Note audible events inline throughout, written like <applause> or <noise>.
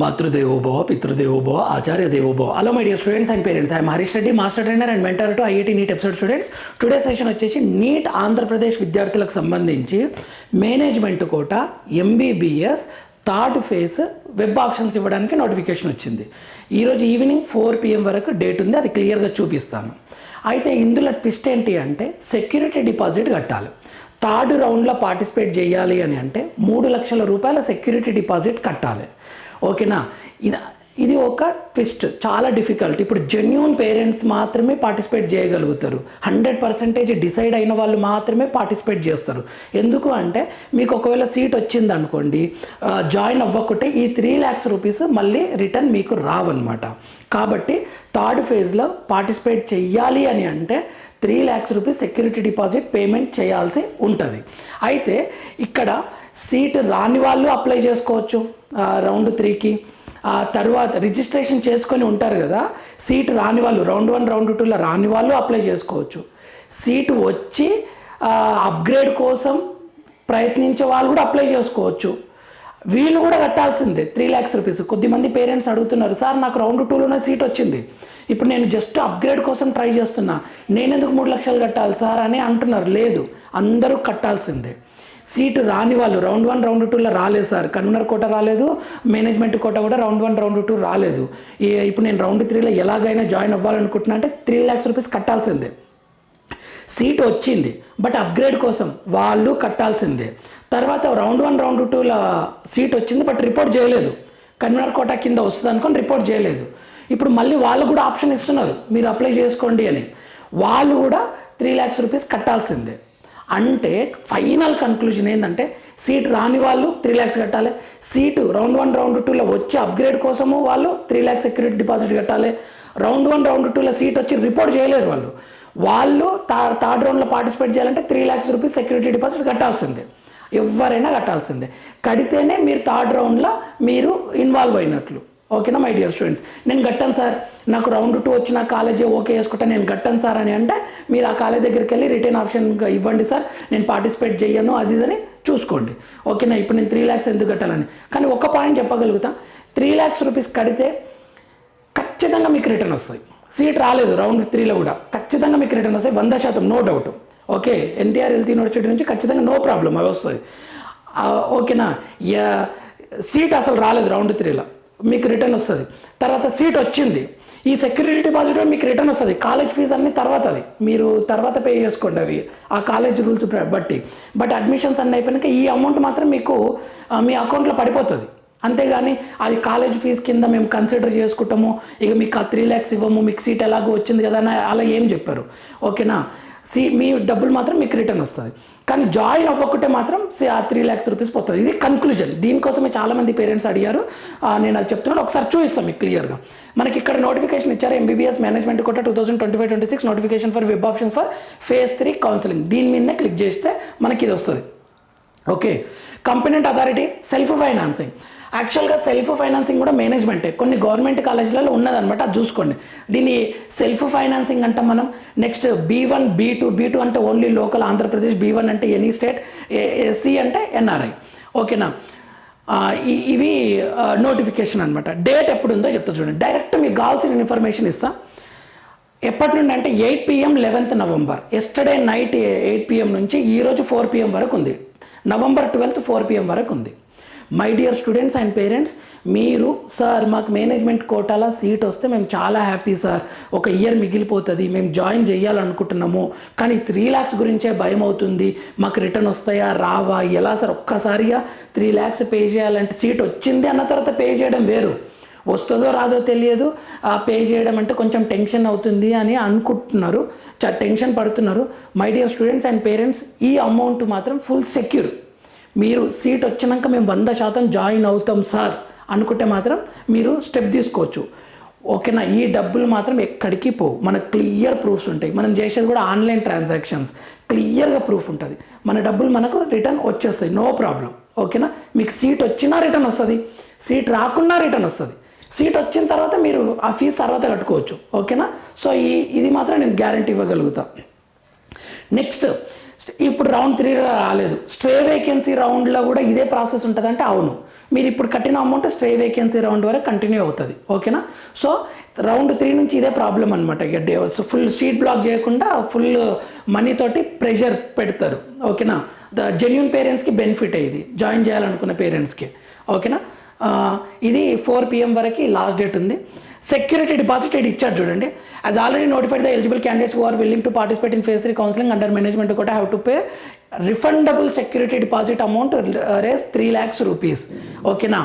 మాతృదేవోభవ పితృదేవోభవ ఆచార్య దేవోభవ hello my dear students and parents I'm Harish Reddy master trainer and mentor to IIT NEET episode students today session వచ్చేసి NEET Andhra Pradesh విద్యార్థులకు సంబంధించి management quota MBBS third phase web options ఇవ్వడానికి notification వచ్చింది. ఈరోజు evening four PM వరకు date ఉంది. అది క్లియర్గా చూపిస్తాను. అయితే ఇందులో ట్విస్ట్ ఏంటి అంటే సెక్యూరిటీ డిపాజిట్ కట్టాలి. థర్డ్ రౌండ్లో పార్టిసిపేట్ చేయాలి అని అంటే మూడు లక్షల రూపాయల సెక్యూరిటీ డిపాజిట్ కట్టాలి. ఓకేనా? ఇది ఇది ఒక ట్విస్ట్ చాలా డిఫికల్ట్. ఇప్పుడు జెన్యున్ పేరెంట్స్ మాత్రమే పార్టిసిపేట్ చేయగలుగుతారు. హండ్రెడ్ పర్సెంటేజ్ డిసైడ్ అయిన వాళ్ళు మాత్రమే పార్టిసిపేట్ చేస్తారు. ఎందుకు అంటే మీకు ఒకవేళ సీట్ వచ్చింది అనుకోండి జాయిన్ అవ్వకుంటే ఈ త్రీ ల్యాక్స్ రూపీస్ మళ్ళీ రిటర్న్ మీకు రావన్నమాట. కాబట్టి థర్డ్ ఫేజ్లో పార్టిసిపేట్ చెయ్యాలి అని అంటే three lakhs rupees security deposit payment చేయాల్సి ఉంటుంది. అయితే ఇక్కడ సీట్ రాని వాళ్ళు అప్లై చేసుకోవచ్చు రౌండ్ త్రీకి. తర్వాత రిజిస్ట్రేషన్ చేసుకొని ఉంటారు కదా సీట్ రాని వాళ్ళు రౌండ్ వన్ రౌండ్ టూలో రాని వాళ్ళు అప్లై చేసుకోవచ్చు. సీటు వచ్చి అప్గ్రేడ్ కోసం ప్రయత్నించే వాళ్ళు కూడా అప్లై చేసుకోవచ్చు. వీళ్ళు కూడా కట్టాల్సిందే త్రీ ల్యాక్స్ రూపీస్ కొద్దిమంది పేరెంట్స్ అడుగుతున్నారు సార్ నాకు రౌండ్ టూలోనే సీట్ వచ్చింది. ఇప్పుడు నేను జస్ట్ అప్గ్రేడ్ కోసం ట్రై చేస్తున్నా. నేను ఎందుకు మూడు లక్షలు కట్టాలి సార్? అని అంటున్నారు. లేదు అందరూ కట్టాల్సిందే. సీటు రాని వాళ్ళు రౌండ్ వన్ రౌండ్ టూలో రాలేదు సార్. కన్వీనర్ కోట రాలేదు మేనేజ్మెంట్ కోట కూడా రౌండ్ వన్ రౌండ్ టూ రాలేదు. ఇప్పుడు నేను రౌండ్ త్రీలో ఎలాగైనా జాయిన్ అవ్వాలనుకుంటున్నా అంటే త్రీ ల్యాక్స్ రూపీస్ కట్టాల్సిందే. సీట్ వచ్చింది బట్ అప్గ్రేడ్ కోసం వాళ్ళు కట్టాల్సిందే. తర్వాత రౌండ్ వన్ రౌండ్ టూలో సీట్ వచ్చింది బట్ రిపోర్ట్ చేయలేదు. కన్వీనర్ కోట కింద వస్తుంది అనుకొని రిపోర్ట్ చేయలేదు. ఇప్పుడు మళ్ళీ వాళ్ళు కూడా ఆప్షన్ ఇస్తున్నారు మీరు అప్లై చేసుకోండి అని. వాళ్ళు కూడా త్రీ ల్యాక్స్ రూపీస్ కట్టాల్సిందే. అంటే ఫైనల్ కన్క్లూజన్ ఏంటంటే సీట్ రాని వాళ్ళు త్రీ ల్యాక్స్ కట్టాలి. సీటు రౌండ్ వన్ రౌండ్ టూలో వచ్చి అప్గ్రేడ్ కోసము వాళ్ళు త్రీ ల్యాక్స్ సెక్యూరిటీ డిపాజిట్ కట్టాలి. రౌండ్ వన్ రౌండ్ టూలో సీట్ వచ్చి రిపోర్ట్ చేయలేరు వాళ్ళు. వాళ్ళు తా థర్డ్ రౌండ్లో పార్టిసిపేట్ చేయాలంటే three lakhs rupees security deposit కట్టాల్సిందే. ఎవరైనా కట్టాల్సిందే. కడితేనే మీరు థర్డ్ రౌండ్లో మీరు ఇన్వాల్వ్ అయినట్లు. ఓకేనా మై డియర్ స్టూడెంట్స్ నేను గట్టాను సార్. నాకు రౌండ్ టూ వచ్చిన కాలేజీ ఓకే చేసుకుంటా నేను గట్టాను సార్ అని అంటే మీరు ఆ కాలేజ్ దగ్గరికి వెళ్ళి రిటర్న్ ఆప్షన్ ఇవ్వండి సార్. నేను పార్టిసిపేట్ చేయను అది ఇది అని చూసుకోండి. ఓకేనా ఇప్పుడు నేను త్రీ ల్యాక్స్ ఎందుకు కట్టాలని? కానీ ఒక పాయింట్ చెప్పగలుగుతా. త్రీ ల్యాక్స్ రూపీస్ కడితే ఖచ్చితంగా మీకు రిటర్న్ వస్తాయి. సీట్ రాలేదు రౌండ్ త్రీలో కూడా. ఖచ్చితంగా మీకు రిటర్న్ వస్తాయి వంద శాతం no doubt okay NTR health university నుంచి ఖచ్చితంగా నో ప్రాబ్లం అవి వస్తాయి. ఓకేనా యా- సీట్ అసలు రాలేదు రౌండ్ త్రీలో మీకు రిటర్న్ వస్తుంది. తర్వాత సీట్ వచ్చింది. ఈ సెక్యూరిటీ డిపాజిట్ మీకు రిటర్న్ వస్తుంది. కాలేజ్ ఫీజు అన్ని తర్వాత అది. మీరు తర్వాత పే చేసుకోండి అవి. ఆ కాలేజ్ రూల్స్ బట్టి. బట్ అడ్మిషన్స్ అన్నీ అయిపోయినాక ఈ అమౌంట్ మాత్రం మీకు మీ అకౌంట్లో పడిపోతుంది. అంతేగాని అది కాలేజ్ ఫీజు కింద మేము కన్సిడర్ చేసుకుంటాము. ఇక మీకు ఆ త్రీ ల్యాక్స్ ఇవ్వము. మీకు సీట్ ఎలాగో వచ్చింది కదా అని అలా ఏం చెప్పారు. ఓకేనా సి మీ డబ్బులు మాత్రం మీకు రిటర్న్ వస్తుంది. కానీ జాయిన్ అవ్వకుంటే మాత్రం సి ఆ త్రీ ల్యాక్స్ రూపీస్ పోతుంది. ఇది కన్క్లూజన్ దీనికోసమే చాలామంది పేరెంట్స్ అడిగారు. నేను అది చెప్తున్నాను. ఒకసారి చూపిస్తాను మీకు క్లియర్గా. మనకి ఇక్కడ నోటిఫికేషన్ ఇచ్చారు ఎంబీబీఎస్ మేనేజ్మెంట్ కూడా two thousand twenty five twenty six notification for web option for phase three counselling దీని మీదనే క్లిక్ చేస్తే మనకి ఇది వస్తుంది. Okay competent authority self financing యాక్చువల్గా సెల్ఫ్ ఫైనాన్సింగ్ కూడా మేనేజ్మెంటే కొన్ని గవర్నమెంట్ కాలేజీలలో ఉన్నదనమాట అది చూసుకోండి. దీన్ని సెల్ఫ్ ఫైనాన్సింగ్ అంటే మనం next B one B two B two అంటే only local Andhra Pradesh B one అంటే ఎనీ స్టేట్ సి అంటే ఎన్ఆర్ఐ ఓకేనా ఇవి నోటిఫికేషన్ అనమాట డేట్ ఎప్పుడు ఉందో చెప్తా చూడండి. డైరెక్ట్ మీకు కావాల్సిన ఇన్ఫర్మేషన్ ఇస్తా. ఎప్పటి నుండి అంటే eight PM eleventh November yesterday night eight PM నుంచి ఈరోజు ఫోర్ పిఎం వరకు ఉంది. నవంబర్ ట్వెల్త్ ఫోర్ పిఎం వరకు ఉంది. My dear students and parents మీరు సార్ మాకు మేనేజ్మెంట్ కోటాలో సీట్ వస్తే మేము చాలా హ్యాపీ సార్ ఒక ఇయర్ మిగిలిపోతుంది మేము జాయిన్ చేయాలనుకుంటున్నాము. కానీ త్రీ ల్యాక్స్ గురించే భయం అవుతుంది. మాకు రిటర్న్ వస్తాయా రావా ఎలా సార్ ఒక్కసారిగా త్రీ ల్యాక్స్ పే చేయాలంటే సీట్ వచ్చింది అన్న తర్వాత పే చేయడం వేరు. వస్తుందో రాదో తెలియదు. ఆ పే చేయడం అంటే కొంచెం టెన్షన్ అవుతుంది అని అనుకుంటున్నారు. టెన్షన్ పడుతున్నారు. My dear students and parents ఈ అమౌంట్ మాత్రం ఫుల్ సెక్యూర్ మీరు సీట్ వచ్చినాక మేము వంద శాతం జాయిన్ అవుతాం సార్ అనుకుంటే మాత్రం మీరు స్టెప్ తీసుకోవచ్చు. ఓకేనా ఈ డబ్బులు మాత్రం ఎక్కడికి పోవు. మనకు క్లియర్ ప్రూఫ్స్ ఉంటాయి. మనం చేసేది కూడా ఆన్లైన్ ట్రాన్సాక్షన్స్ క్లియర్గా ప్రూఫ్ ఉంటుంది. మన డబ్బులు మనకు రిటర్న్ వచ్చేస్తాయి. నో ప్రాబ్లం ఓకేనా మీకు సీట్ వచ్చినా రిటర్న్ వస్తుంది. సీట్ రాకున్నా రిటర్న్ వస్తుంది. సీట్ వచ్చిన తర్వాత మీరు ఆ ఫీజు తర్వాత కట్టుకోవచ్చు. ఓకేనా సో ఈ ఇది మాత్రం నేను గ్యారంటీ ఇవ్వగలుగుతాను నెక్స్ట్ ఇప్పుడు రౌండ్ త్రీ రాలేదు. స్ట్రే వేకెన్సీ రౌండ్లో కూడా ఇదే ప్రాసెస్ ఉంటుందంటే అవును. మీరు ఇప్పుడు కట్టిన అమౌంట్ స్ట్రే వేకెన్సీ రౌండ్ వరకు కంటిన్యూ అవుతుంది. ఓకేనా? సో రౌండ్ త్రీ నుంచి ఇదే ప్రాబ్లం అనమాట ఇక ఫుల్ సీట్ బ్లాక్ చేయకుండా ఫుల్ మనీ తోటి ప్రెషర్ పెడతారు. ఓకేనా? ద జెన్యున్ పేరెంట్స్కి బెనిఫిట్ ఇది. జాయిన్ చేయాలనుకున్న పేరెంట్స్కి. ఓకేనా? ఇది ఫోర్ పిఎం వరకు లాస్ట్ డేట్ ఉంది. సెక్యూరిటీ డిపాజిట్ ఇది ఇచ్చారు చూడండి as already notified the eligible candidates are willing to participate in phase three counselling under management కూడా have to pay refundable security deposit amount Rs three lakhs rupees ఓకేనా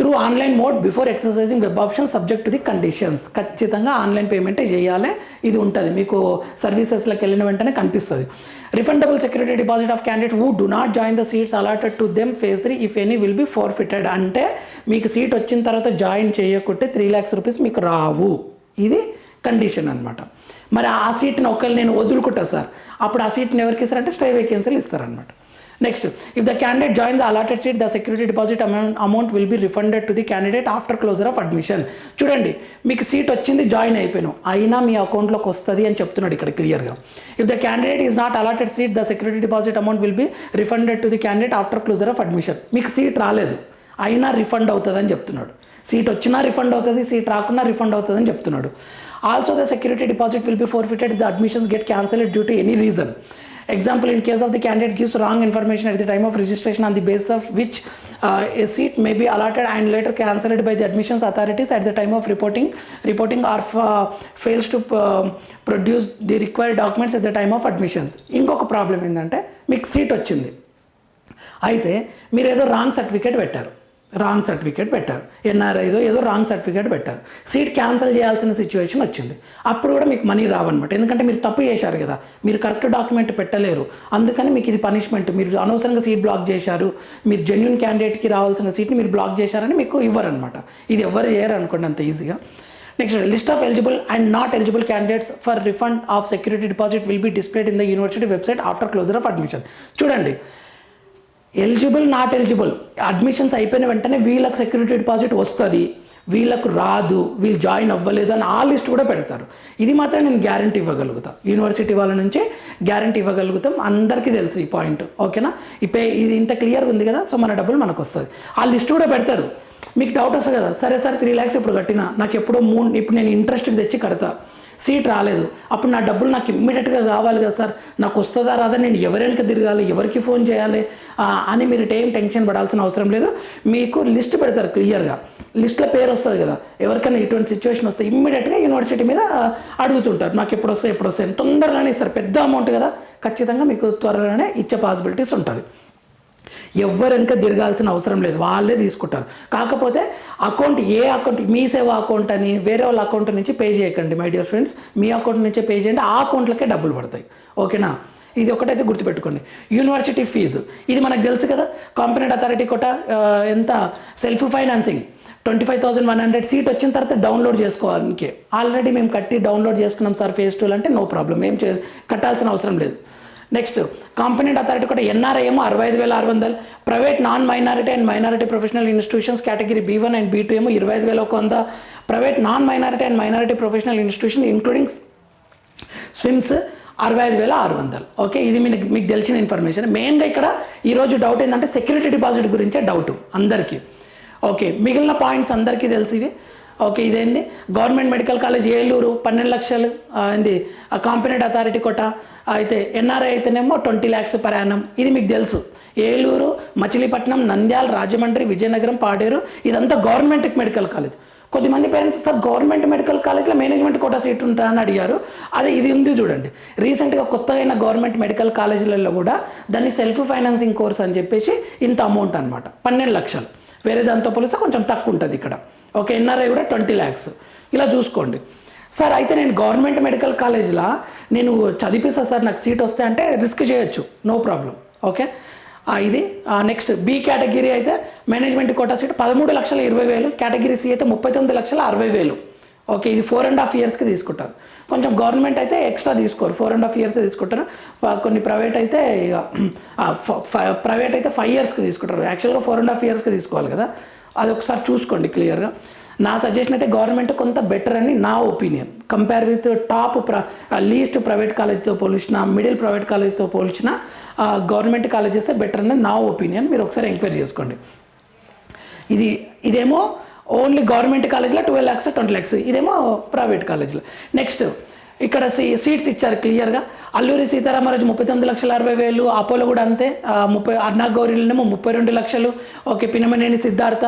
through online mode before exercising web option subject to the conditions ఖచ్చితంగా online పేమెంటే చేయాలి. ఇది ఉంటుంది. మీకు సర్వీసెస్లోకి వెళ్ళిన వెంటనే కనిపిస్తుంది. Refundable security deposit of candidate who do not join the seats allotted to them phase three if any will be forfeited అంటే మీకు సీట్ వచ్చిన తర్వాత జాయిన్ చేయకుంటే త్రీ ల్యాక్స్ రూపీస్ మీకు రావు. ఇది కండిషన్ అనమాట మరి ఆ సీట్ని ఒకళ్ళు నేను వదులుకుంటా సార్. అప్పుడు ఆ సీట్ని ఎవరికి ఇస్తారంటే స్ట్రై వేకెన్సీలు ఇస్తారనమాట next if the candidate join the allotted seat the security deposit amount amount will be refunded to the candidate after closure of admission చూడండి మీకు సీట్ వచ్చింది జాయిన్ అయిపోయాను. అయినా మీ అకౌంట్లోకి వస్తుంది అని చెప్తున్నాడు ఇక్కడ క్లియర్గా if the candidate is not allotted seat the security deposit amount will be refunded to the candidate after closure of admission మీకు సీట్ రాలేదు. అయినా రిఫండ్ అవుతుంది అని చెప్తున్నాడు. సీట్ వచ్చినా రిఫండ్ అవుతుంది సీట్ రాకున్నా రిఫండ్ అవుతుంది అని చెప్తున్నాడు also the security deposit will be forfeited the admissions get cancelled due to any reason example in case of the candidate gives wrong information at the time of registration on the basis of which uh, a seat may be allotted and later cancelled by the admissions authorities at the time of reporting reporting or uh, fails to uh, produce the required documents at the time of admissions ఇంకొక problem ఏంటంటే మీకు seat వచ్చింది అయితే మీరు ఏదో wrong certificate పెట్టారు wrong certificate పెట్టారు. ఎన్ఆర్ఐదో ఏదో రాంగ్ సర్టిఫికేట్ పెట్టారు. సీట్ క్యాన్సిల్ చేయాల్సిన సిచ్యువేషన్ వచ్చింది. అప్పుడు కూడా మీకు మనీ రావన్నమాట. ఎందుకంటే మీరు తప్పు చేశారు కదా. మీరు కరెక్ట్ డాక్యుమెంట్ పెట్టలేరు. అందుకని మీకు ఇది పనిష్మెంట్. మీరు అనవసరంగా సీట్ బ్లాక్ చేశారు. మీరు జెన్యున్ క్యాండిడేట్కి రావాల్సిన సీట్ని మీరు బ్లాక్ చేశారని మీకు ఇవ్వరనమాట ఇది ఎవరు చేయరు అనుకోండి అంత ఈజీగా. Next list of eligible and not eligible candidates for refund of security deposit will be displayed in the university website after closure of admission. చూడండి ఎలిజిబుల్ నాట్ ఎలిజిబుల్ అడ్మిషన్స్ అయిపోయిన వెంటనే వీళ్ళకి సెక్యూరిటీ డిపాజిట్ వస్తుంది. వీళ్ళకు రాదు. వీళ్ళు జాయిన్ అవ్వలేదు అని ఆ లిస్ట్ కూడా పెడతారు. ఇది మాత్రం నేను గ్యారంటీ ఇవ్వగలుగుతాను యూనివర్సిటీ వాళ్ళ నుంచి గ్యారంటీ ఇవ్వగలుగుతాం. అందరికీ తెలుసు ఈ పాయింట్ ఓకేనా ఇప్పే ఇది ఇంత క్లియర్గా ఉంది కదా? సో మన డబ్బులు మనకు వస్తుంది. ఆ లిస్ట్ కూడా పెడతారు. మీకు డౌట్ వస్తుంది కదా? సరే సరే త్రీ ల్యాక్స్ ఇప్పుడు కట్టినా. నాకు ఎప్పుడో మూడు ఇప్పుడు నేను ఇంట్రెస్ట్కి తెచ్చి కడతా. సీట్ రాలేదు. అప్పుడు నా డబ్బులు నాకు ఇమ్మీడియట్గా కావాలి కదా సార్. నాకు వస్తుందా రాదా? నేను ఎవరెనక తిరగాలి? ఎవరికి ఫోన్ చేయాలి? అని మీరు టైం టెన్షన్ పడాల్సిన అవసరం లేదు. మీకు లిస్ట్ పెడతారు క్లియర్గా. లిస్ట్లో పేరు వస్తుంది కదా. ఎవరికైనా ఇటువంటి సిచ్యువేషన్ వస్తే ఇమ్మీడియట్గా యూనివర్సిటీ మీద అడుగుతుంటారు. నాకు ఎప్పుడు వస్తాయి ఎప్పుడు వస్తాయి? తొందరగానే ఇస్తారు పెద్ద అమౌంట్ కదా. ఖచ్చితంగా మీకు త్వరగానే ఇచ్చే పాసిబిలిటీస్ ఉంటుంది. ఎవరెనక తిరగాల్సిన అవసరం లేదు. వాళ్ళే తీసుకుంటారు. కాకపోతే అకౌంట్ ఏ అకౌంట్ మీ సేవ అకౌంట్ అని వేరే వాళ్ళ అకౌంట్ నుంచి పే చేయకండి మై డియర్ ఫ్రెండ్స్. మీ అకౌంట్ నుంచే పే చేయండి. ఆ అకౌంట్లకే డబ్బులు పడతాయి. ఓకేనా? ఇది ఒకటైతే గుర్తుపెట్టుకోండి. University fee. ఇది మనకు తెలుసు కదా? కాంపినెంట్ అథారిటీ కొట ఎంత? Self financing twenty five thousand one hundred seat వచ్చిన తర్వాత డౌన్లోడ్ చేసుకోవడానికి ఆల్రెడీ మేము కట్టి డౌన్లోడ్ చేసుకున్నాం సార్ ఫేస్ టూల్ అంటే నో ప్రాబ్లం ఏం చే కట్టాల్సిన అవసరం లేదు. నెక్స్ట్ కాంపిటెంట్ అథారిటీ కూడా ఎన్ఆర్ఐ ఏమో అరవై ఐదు వేల ఆరు వందలు. Private non minority and minority professional institutions category B one and B two ఏమో ఇరవై ఐదు వేల ఒక వంద. Private non minority and minority professional institution including SVIMS అరవై ఐదు వేల ఆరు వందలు. ఓకే ఇది మీకు మీకు తెలిసిన ఇన్ఫర్మేషన్ మెయిన్గా ఇక్కడ ఈరోజు డౌట్ ఏంటంటే సెక్యూరిటీ డిపాజిట్ గురించే డౌట్ అందరికీ. ఓకే మిగిలిన పాయింట్స్ అందరికీ తెలిసివి ఓకే ఇదేంది? గవర్నమెంట్ మెడికల్ కాలేజ్ ఏలూరు పన్నెండు లక్షలు ఆ, కాంపినెంట్ అథారిటీ కోట. అయితే ఎన్ఆర్ఐ అయితేనేమో ట్వంటీ ల్యాక్స్ ప్రయాణం ఇది మీకు తెలుసు. ఏలూరు మచిలీపట్నం నంద్యాల రాజమండ్రి విజయనగరం పాడేరు ఇదంతా గవర్నమెంట్ మెడికల్ కాలేజ్. కొద్దిమంది పేరెంట్స్ సార్ గవర్నమెంట్ మెడికల్ కాలేజ్లో మేనేజ్మెంట్ కోటా సీట్ ఉంటా అని అడిగారు. అదే ఇది ఉంది చూడండి. రీసెంట్గా కొత్తగా అయిన గవర్నమెంట్ మెడికల్ కాలేజీలలో కూడా దాన్ని సెల్ఫ్ ఫైనాన్సింగ్ కోర్స్ అని చెప్పేసి ఇంత అమౌంట్ అనమాట పన్నెండు లక్షలు. వేరే దాంతో పోలిస్తే కొంచెం తక్కువ ఉంటుంది ఇక్కడ. ఒక ఎన్ఆర్ఐ కూడా ట్వంటీ ల్యాక్స్. ఇలా చూసుకోండి. సార్ అయితే నేను గవర్నమెంట్ మెడికల్ కాలేజ్లో నేను చదివిస్తా సార్ నాకు సీట్ వస్తే అంటే రిస్క్ చేయొచ్చు. No problem. ఓకే? ఇది. నెక్స్ట్ బి కేటగిరీ అయితే మేనేజ్మెంట్ కోటా సీట్ పదమూడు లక్షల ఇరవై వేలు కేటగిరీ సి అయితే ముప్పై తొమ్మిది లక్షల అరవై వేలు. ఓకే? ఇది ఫోర్ అండ్ హాఫ్ ఇయర్స్కి తీసుకుంటారు. కొంచెం గవర్నమెంట్ అయితే ఎక్స్ట్రా తీసుకోరు. ఫోర్ అండ్ హాఫ్ ఇయర్స్ తీసుకుంటారు. కొన్ని ప్రైవేట్ అయితే ఇక, ఫ- ఫ- ప్రైవేట్ అయితే ఫైవ్ ఇయర్స్కి తీసుకుంటారు. యాక్చువల్గా ఫోర్ అండ్ హాఫ్ ఇయర్స్కి తీసుకోవాలి కదా. అది ఒకసారి చూసుకోండి క్లియర్గా. నా సజెషన్ అయితే గవర్నమెంట్ కొంత బెటర్ అని నా ఒపీనియన్. కంపేర్ విత్ టాప్ ప్ర లీస్ట్ ప్రైవేట్ కాలేజ్తో పోల్చిన మిడిల్ ప్రైవేట్ కాలేజ్తో పోల్చిన గవర్నమెంట్ కాలేజెస్ బెటర్ అనేది నా ఒపీనియన్. మీరు ఒకసారి ఎంక్వైరీ చేసుకోండి. ఇది ఇదేమో ఓన్లీ గవర్నమెంట్ కాలేజ్లో ట్వెల్వ్ ల్యాక్స్ ట్వంటీ ల్యాక్స్ ఇదేమో ప్రైవేట్ కాలేజ్లో. నెక్స్ట్ ఇక్కడ సీ సీట్స్ ఇచ్చారు క్లియర్గా. అల్లూరి సీతారామరాజు ముప్పై తొమ్మిది లక్షల అరవై వేలు అపోలో కూడా అంతే. ముప్పై అన్నా ముప్పై రెండు లక్షలు ఓకే పినమనేని సిద్ధార్థ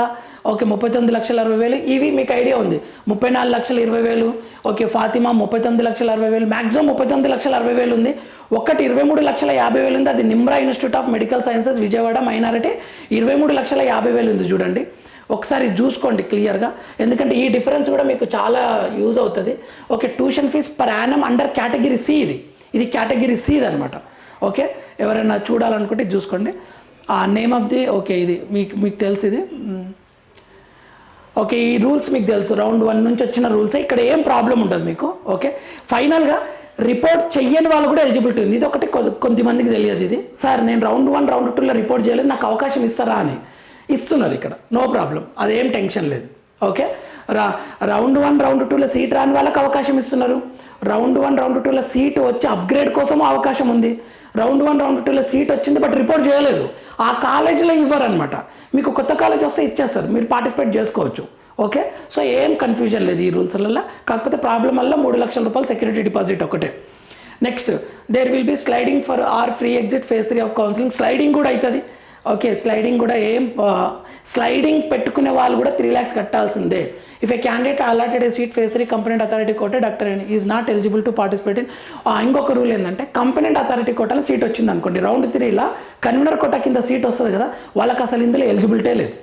ఓకే ముప్పై తొమ్మిది లక్షల అరవై వేలు. ఇవి మీకు ఐడియా ఉంది. ముప్పై నాలుగు లక్షల ఇరవై వేలు ఓకే ఫాతిమా ముప్పై తొమ్మిది లక్షల అరవై వేలు మ్యాక్సిమం ముప్పై తొమ్మిది లక్షల అరవై వేలు ఉంది. ఒకటి ఇరవై మూడు లక్షల యాభై వేలు ఉంది. అది Nimra institute of medical sciences Vijayawada minority. ఇరవై మూడు లక్షల యాభై వేలు ఉంది చూడండి. ఒకసారి చూసుకోండి క్లియర్గా. ఎందుకంటే ఈ డిఫరెన్స్ కూడా మీకు చాలా యూజ్ అవుతుంది. Okay tuition fee per annum under category C ఇది. ఇది కేటగిరీ సి అనమాట ఓకే ఎవరైనా చూడాలనుకుంటే చూసుకోండి. ఆ నేమ్ ఆఫ్ ది ఓకే ఇది మీకు మీకు తెలుసు ఇది. ఓకే ఈ రూల్స్ మీకు తెలుసు. రౌండ్ వన్ నుంచి వచ్చిన రూల్స్ ఇక్కడ ఏం ప్రాబ్లం ఉండదు మీకు. ఓకే ఫైనల్గా రిపోర్ట్ చెయ్యని వాళ్ళు కూడా ఎలిజిబిలిటీ ఉంది. ఇది ఒకటి కొద్ది కొంతమందికి తెలియదు ఇది. సార్ నేను రౌండ్ వన్ రౌండ్ టూలో రిపోర్ట్ చేయలేదు. నాకు అవకాశం ఇస్తారా అని. ఇస్తున్నారు ఇక్కడ. నో ప్రాబ్లం అదేం టెన్షన్ లేదు. ఓకే రౌండ్ వన్ రౌండ్ టూలో సీట్ రాని వాళ్ళకి అవకాశం ఇస్తున్నారు. రౌండ్ వన్ రౌండ్ టూలో సీట్ వచ్చి అప్గ్రేడ్ కోసం అవకాశం ఉంది. రౌండ్ వన్ రౌండ్ టూలో సీట్ వచ్చింది బట్ రిపోర్ట్ చేయలేదు. ఆ కాలేజీలో ఇవ్వరు అనమాట మీకు కొత్త కాలేజ్ వస్తే ఇచ్చేస్తారు. మీరు పార్టిసిపేట్ చేసుకోవచ్చు. ఓకే? సో ఏం కన్ఫ్యూజన్ లేదు ఈ రూల్స్లలో కాకపోతే ప్రాబ్లం వల్ల మూడు లక్షల రూపాయలు సెక్యూరిటీ డిపాజిట్ ఒకటే. Next there will be sliding for or free exit phase three of counselling sliding కూడా అవుతుంది ఓకే స్లైడింగ్ కూడా ఏం స్లైడింగ్ పెట్టుకునే వాళ్ళు కూడా త్రీ ల్యాక్స్ కట్టాల్సిందే. If a candidate allotted a seat phase three competent authority quota doctor is not eligible to participate in ఇంకొక rule ఏంటంటే కంపెనెంట్ అథారిటీ కోటాలో సీట్ వచ్చింది అనుకోండి. రౌండ్ త్రీలా కన్వీనర్ కోట కింద సీట్ వస్తుంది కదా వాళ్ళకి అసలు ఇందులో ఎలిజిబిలిటీ లేదు.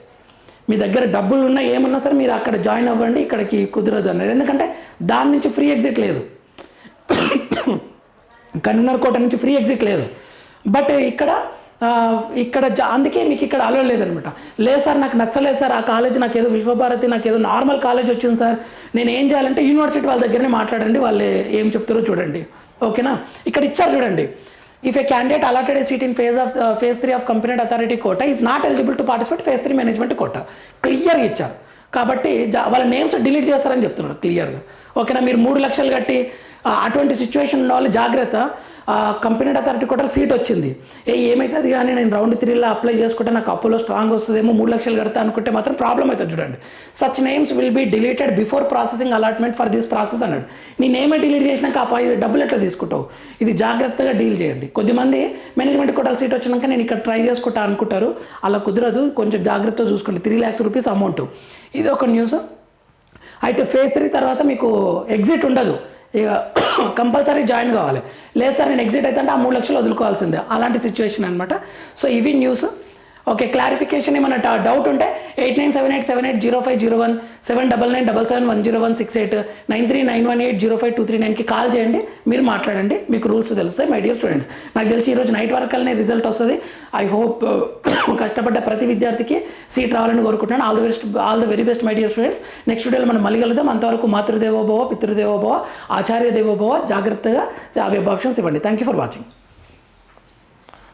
మీ దగ్గర డబ్బులు ఉన్నా ఏమన్నా సరే మీరు అక్కడ జాయిన్ అవ్వండి ఇక్కడికి కుదరదు అన్నారు. ఎందుకంటే దాని నుంచి ఫ్రీ ఎగ్జిట్ లేదు. <coughs> కన్వీనర్ కోట నుంచి ఫ్రీ ఎగ్జిట్ లేదు. బట్ ఇక్కడ ఇక్కడ జా- అందుకే మీకు ఇక్కడ అలో లేదనమాట. లేదు సార్ నాకు నచ్చలేదు సార్ ఆ కాలేజ్ నాకు ఏదో విశ్వభారతి నాకు ఏదో నార్మల్ కాలేజ్ వచ్చింది సార్. నేను ఏం చేయాలంటే యూనివర్సిటీ వాళ్ళ దగ్గరనే మాట్లాడండి వాళ్ళు ఏం చెప్తారో చూడండి. ఓకేనా? ఇక్కడ ఇచ్చారు చూడండి. If a candidate allotted seat in phase of phase three of company authority quota is not eligible to participate phase three management quota క్లియర్గా ఇచ్చారు. కాబట్టి వాళ్ళ నేమ్స్ డిలీట్ చేస్తారని చెప్తున్నారు క్లియర్గా ఓకేనా మీరు మూడు లక్షలు కట్టి అటువంటి సిచ్యువేషన్ ఉన్న వాళ్ళు జాగ్రత్త. కంపెనీ అథారిటీ కూడా సీట్ వచ్చింది. ఏ ఏమవుతుంది కానీ నేను రౌండ్ త్రీలో అప్లై చేసుకుంటే నాకు అప్పులో స్ట్రాంగ్ వస్తుందేమో మూడు లక్షలు కడతా అనుకుంటే మాత్రం ప్రాబ్లం అవుతుంది చూడండి. Such names will be deleted before processing allotment for this process అన్నాడు. నీ నేమే డిలీట్ చేసినాక ఆ పై డబ్బులు ఎట్లా తీసుకుంటావు? ఇది జాగ్రత్తగా డీల్ చేయండి. కొద్దిమంది మేనేజ్మెంట్ కోటాల సీట్ వచ్చినాక నేను ఇక్కడ ట్రై చేసుకుంటా అనుకుంటారు. అలా కుదరదు. కొంచెం జాగ్రత్తగా చూసుకోండి. త్రీ ల్యాక్స్ రూపీస్ అమౌంట్ ఇది ఒక న్యూస్ అయితే ఫేజ్ త్రీ తర్వాత మీకు ఎగ్జిట్ ఉండదు. ఇక <coughs> కంపల్సరీ జాయిన్ కావాలి. లేదు సార్ నేను ఎగ్జిట్ అయితే అంటే ఆ మూడు లక్షలు వదులుకోవాల్సిందే. అలాంటి సిచ్యువేషన్ అనమాట సో ఇవి న్యూస్ ఓకే క్లారిఫికేషన్ ఏమైనా డౌట్ ఉంటే eight nine seven eight seven eight zero five zero one seven double nine double seven one zero one six eight nine three nine one eight zero five two three నైన్కి call చేయండి మీరు మాట్లాడండి మీకు rules తెలుస్తాయి my dear students నాకు తెలిసి ఈరోజు night వరకల్నే రిజల్ట్ వస్తుంది. ఐ హోప్ కష్టపడ్డ ప్రతి విద్యార్థికి సీట్ రావాలని కోరుకుంటున్నాను. All the best all the very best my dear students next వీడియోలో మనం మళ్ళీ కలుద్దాం. అంతవరకు మాతృదేవోభవ పితృదేవోభవ ఆచార్య దేవోభవ జాగ్రత్తగా వెబ్ ఆప్షన్స్ ఇవ్వండి. Thank you for watching